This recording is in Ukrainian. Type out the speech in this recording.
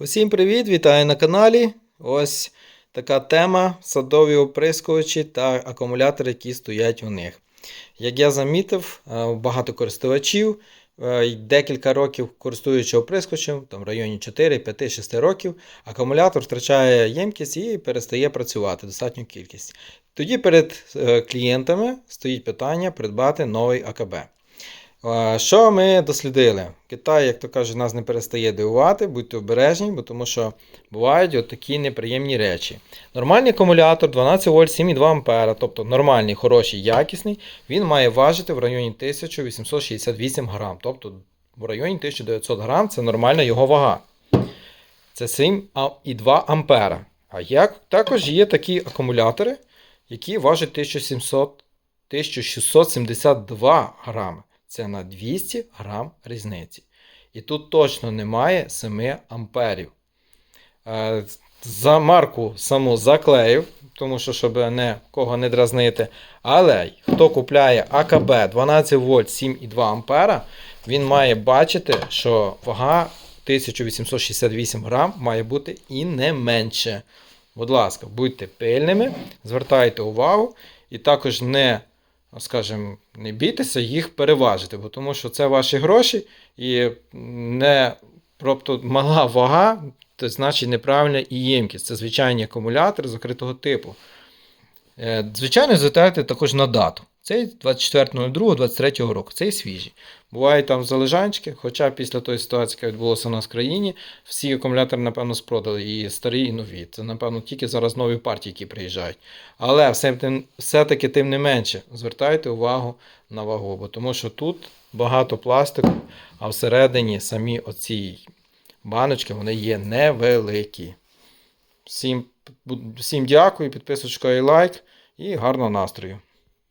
Усім привіт! Вітаю на каналі. Ось така тема: садові оприскувачі та акумулятори, які стоять у них. Як я замітив, е, багато користувачів е, декілька років користуючи оприскувачем, там в районі 4, 5, 6 років, акумулятор втрачає ємкість і перестає працювати достатню кількість. Тоді перед е, клієнтами стоїть питання придбати новий АКБ. Що ми дослідили? Китай, як то кажуть, нас не перестає дивувати, будьте обережні, бо тому що бувають от такі неприємні речі. Нормальний акумулятор 12 вольт 7,2 А, тобто нормальний, хороший, якісний, він має важити в районі 1868 грам, тобто в районі 1900 грам це нормальна його вага. Це 7,2 ампера. А як також є такі акумулятори, які важать 1700 1672 грами. Це на 200 грам різниці. І тут точно немає 7 амперів. Е, За марку саму заклеїв, тому що, щоб не, кого не дразнити. Але хто купляє АКБ 12 вольт 7,2 ампера, він має бачити, що вага 1868 грам має бути і не менше. Будь ласка, будьте пильними, звертайте увагу і також не, скажімо, не бійтеся їх переважити, бо тому що це ваші гроші і не тобто мала вага, це значить неправильна і ємкість. Це звичайні акумулятори закритого типу. Е, Звичайно, звертайте також на дату. Цей 24.02.23 року, цей свіжий. Бувають там залежанчики, хоча після тої ситуації, яка відбулася у нас в країні, всі акумулятори, напевно, спродали, і старі, і нові. Це, напевно, тільки зараз нові партії, які приїжджають. Але все-таки тим не менше, звертайте увагу на вагу, бо тому що тут багато пластику, а всередині самі оці баночки вони є невеликі. Всім, всім дякую, підписочка і лайк, і гарного настрою.